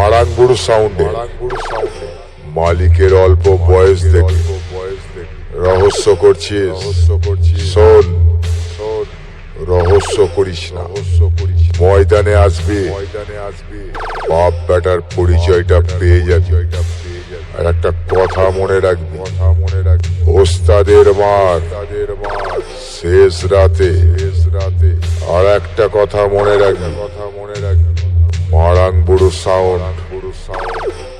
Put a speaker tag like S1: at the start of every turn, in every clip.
S1: মারাঙ্গুড় সাউন্ডে মালিকের অল্প বয়স দেখে। রহস্য করছিস। শোন। রহস্য করিস না। ময়দানে আসবি। বাপ বেটার পরিচয়টা পেয়ে যাবি। আর একটা কথা মনে রাখবি। ওস্তাদের মার। শেষ রাতে। আর একটা মনে কথা মনে রাখবি। মারাং বুড়ো সাউন্ড।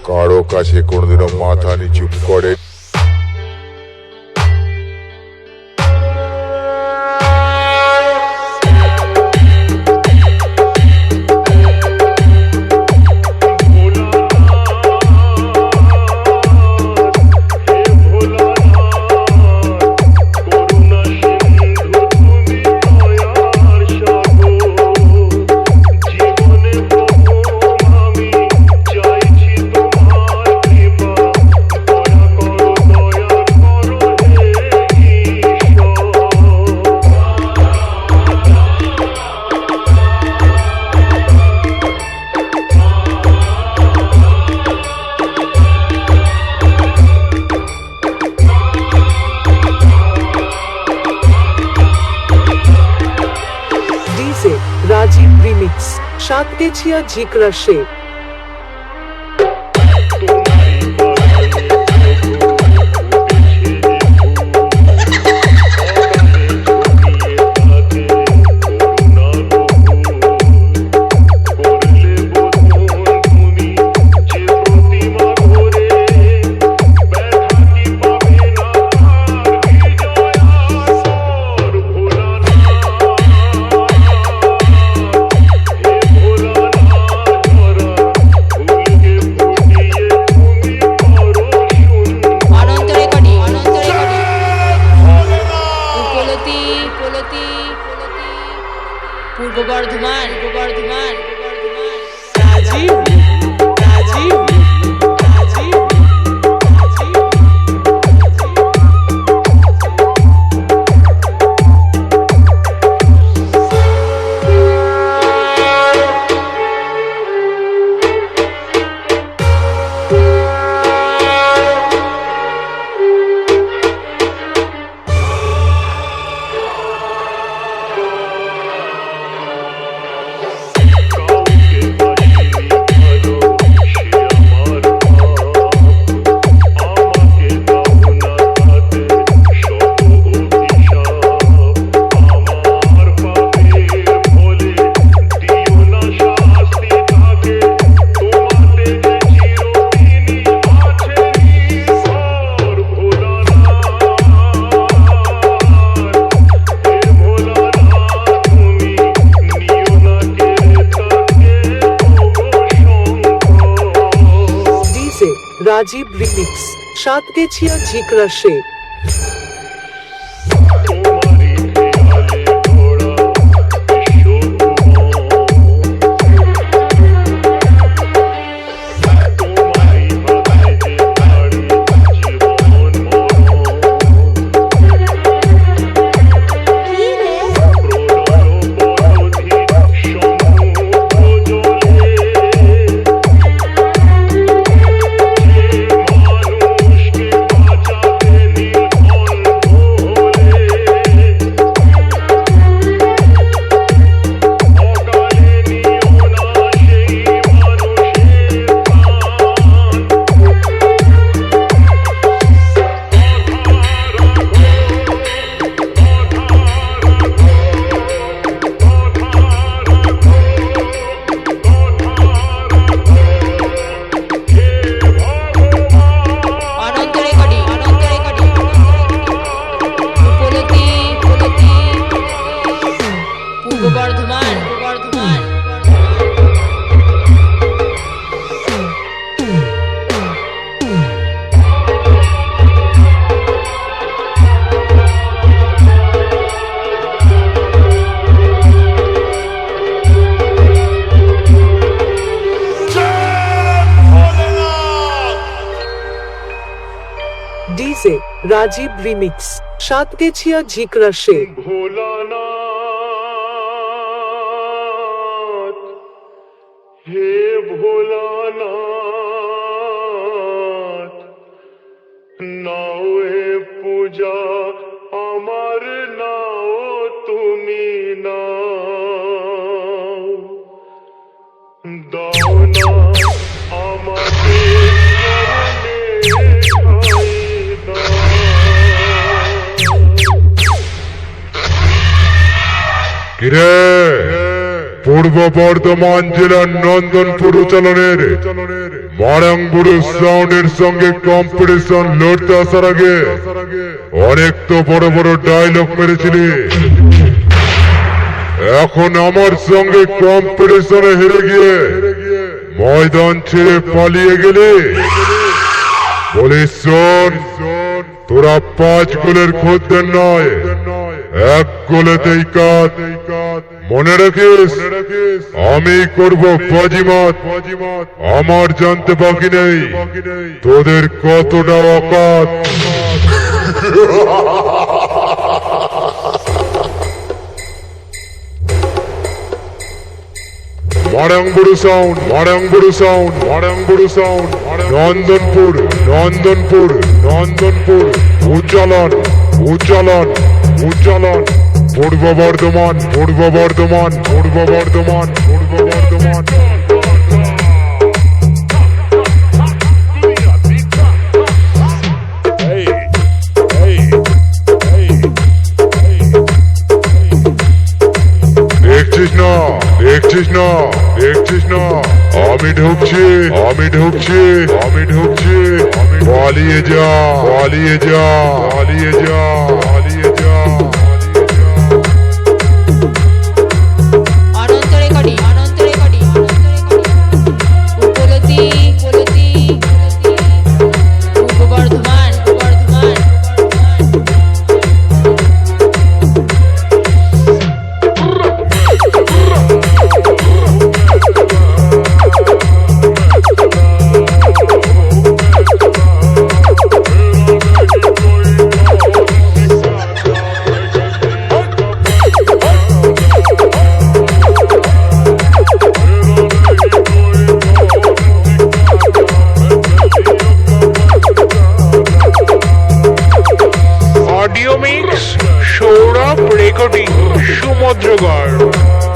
S1: কারও কাছে কোনোদিনও মাথা নিচু করে
S2: সাতগেছিয়া ঝিকরা শেখ রাজীব রিমিক্স। সাতগেছিয়া ঝিকরা শেখ রিমিক্স সাতগেছিয়া ঝিকরা
S3: কিরে? পূর্ব বর্ধমান জেলার নন্দনপুর উচ্চালনের মারাংবুড়ো সাউন্ডের সঙ্গে কম্পিটিশন লড়তে আসার আগে অনেক তো বড় বড় ডায়লগ মেরেছিলি। এখন আমার সঙ্গে কম্পিটিশনে হেরে গিয়ে ময়দান ছেড়ে পালিয়ে গেলে। বলিস তোরা পাঁচ গোলের খদ্দের নয় এক গোলেতেই কাজ মনে রাখিস, আমি করব বাজিমাত। আমার জানতে বাকি নেই। তোদের কতটা অকাত। Marangburu sound Marangburu sound Marangburu sound Nandanpur Nandanpur Nandanpur. উজ্জ্বলন উজ্জ্বলন। উজ্জ্বলন পূর্ব বর্ধমান পূর্ব বর্ধমান পূর্ব বর্ধমান পূর্ব বর্ধমান দেখছিস না দেখছিস না দেখছিস না। আমি ঢুকছি আমি ঢুকছি আমি ঢুকছি। পালিয়ে যা পালিয়ে যা পালিয়ে যা।
S4: Recording
S5: Samudragarh.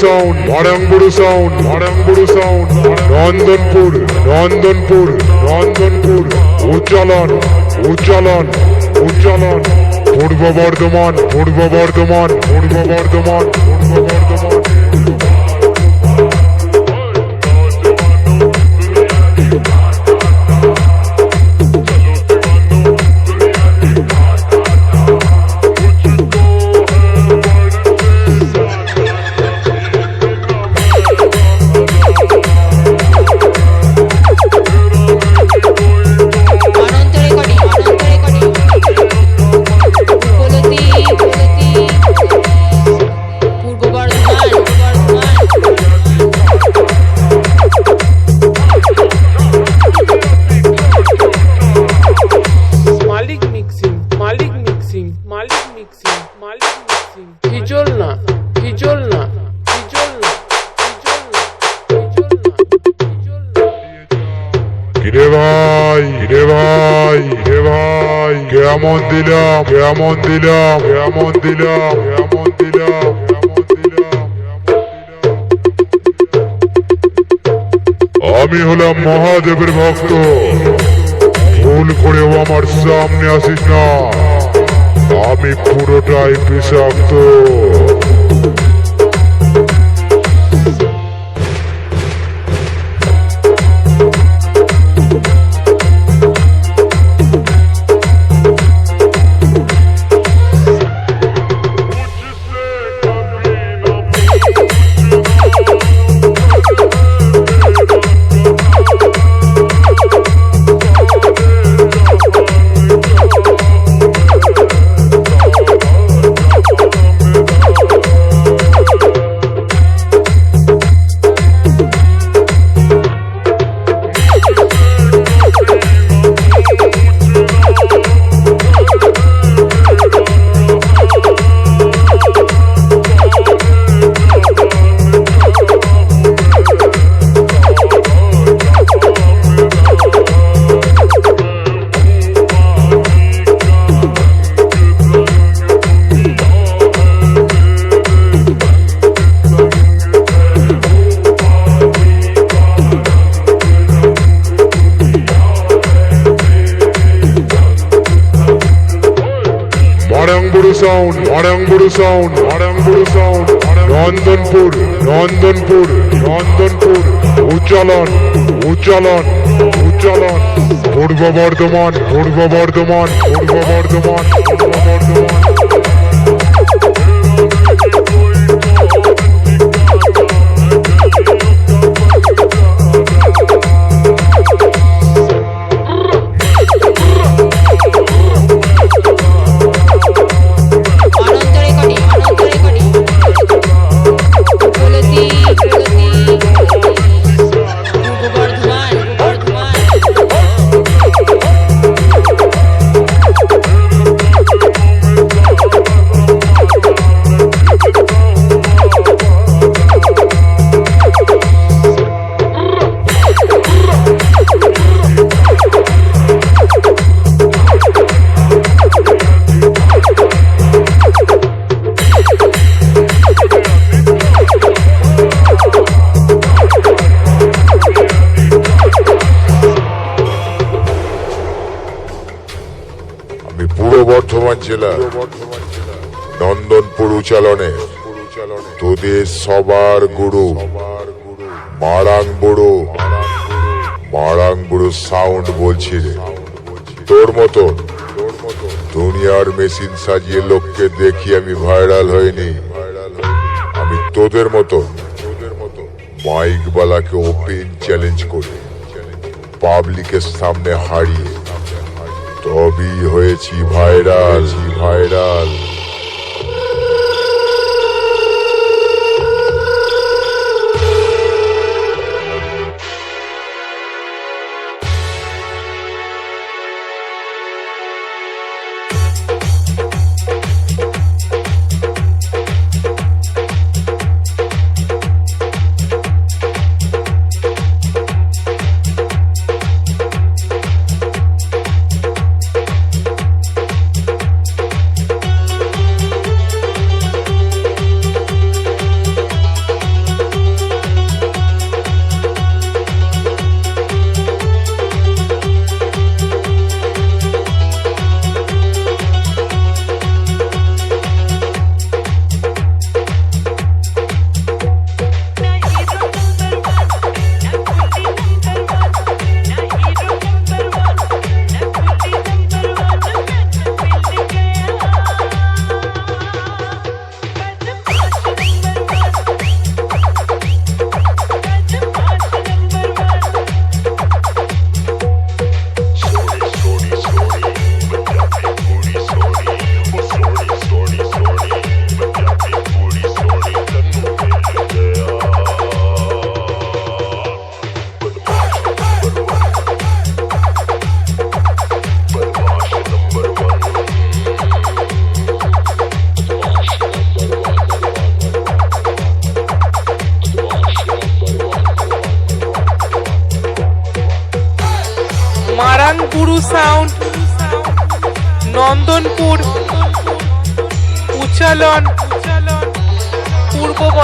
S3: Sound Marangburu sound Marangburu sound Nandanpur Nandanpur Nandanpur উজ্জ্বলন উজ্জ্বলন উজ্জ্বলন পূর্ব বর্ধমান পূর্ব বর্ধমান পূর্ব বর্ধমান পূর্ব ভাই কেমন দিলাম কেমন দিলাম কেমন দিলাম কেমন দিলাম। আমি হলাম মহাদেবের ভক্ত। ভুল করেও আমার সামনে আসিস না। আমি পুরোটাই বিষাক্ত। Sound Marangburu sound Marangburu sound Nandanpur Nandanpur Nandanpur উচ্চালন Purba Bardhaman পূর্ব বর্ধমান পূর্ব বর্ধমান পূর্ব বর্ধমান জেলা, নন্দনপুর উচালনে তোদের সবার গুরু, মারাং বুড়ো মারাং বুড়ো সাউন্ড বলছি তোর মতন দুনিয়ার মেশিন সাজিয়ে লোককে দেখি আমি ভাইরাল হইনি। আমি তোদের মতো মাইক বালাকে ওপেন চ্যালেঞ্জ করি। পাবলিকের সামনে হারিয়ে তবেই হয়েছি viral viral.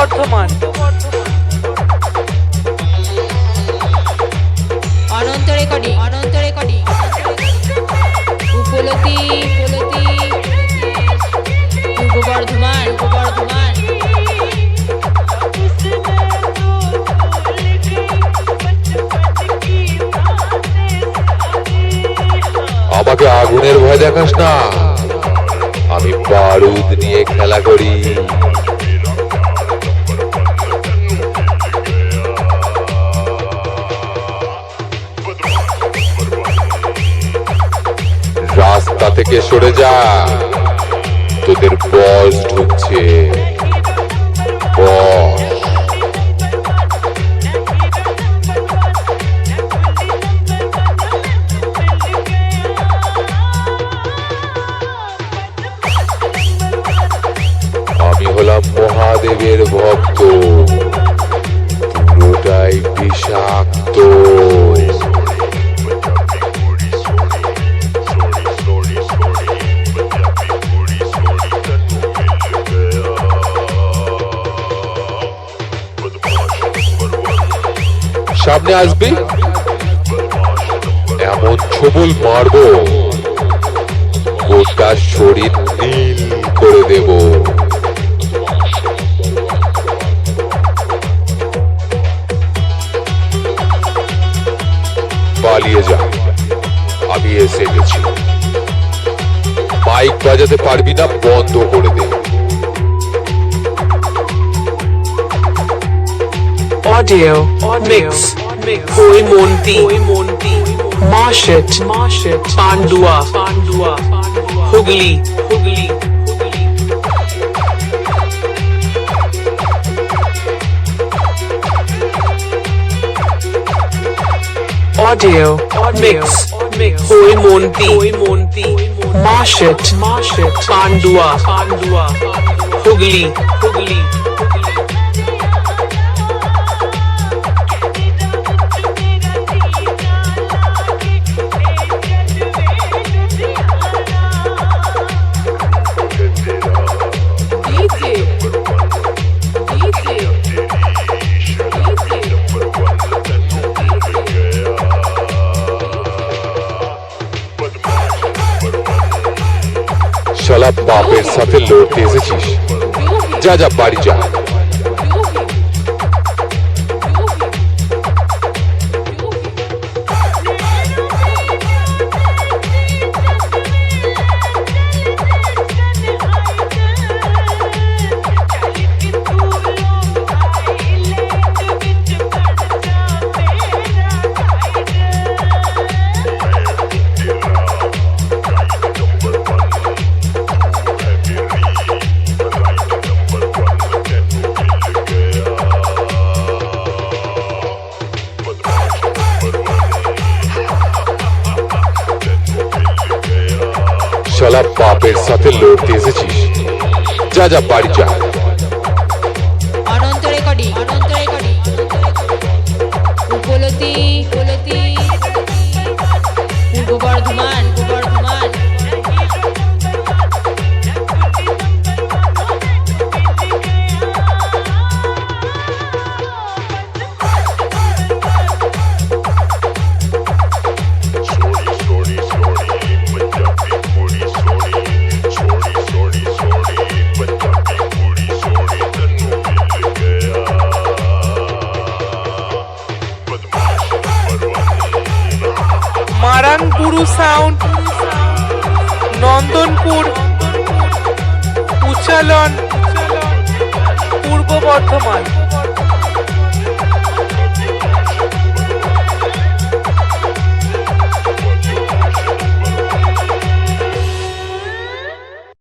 S6: Bardhaman.
S4: Ananta recording. Ananta recording. উপলতি উপলতি। পূর্ব বর্ধমান পূর্ব বর্ধমান।
S7: আমাকে আগুনের ভয় দেখাস না। আমি বারুদ নিয়ে খেলা করি। রাস্তা থেকে সরে যা। তোদের বস ঢুকছে। বস। সামনে আসবি? এমন ছবল মারবো, গোটা শরীর নীল করে দেব। পালিয়ে যা, আমি এসে গেছি। মাইক বাজাতে পারবি না, বন্ধ করে দে।
S8: मिक्स कोई मोन्ती कोई मोन्ती मार्शेट मार्शेट Pandua Pandua Hooghly Hooghly audio mix mix hoy monti hoy monti marshit marshit pandua pandua hugli
S7: hugli বাপের সাথে লড়তে এসেছিস যা যা বাড়ি যা শালা বাপের সাথে লড়তে এসেছিস। যা যা বাড়ি যা।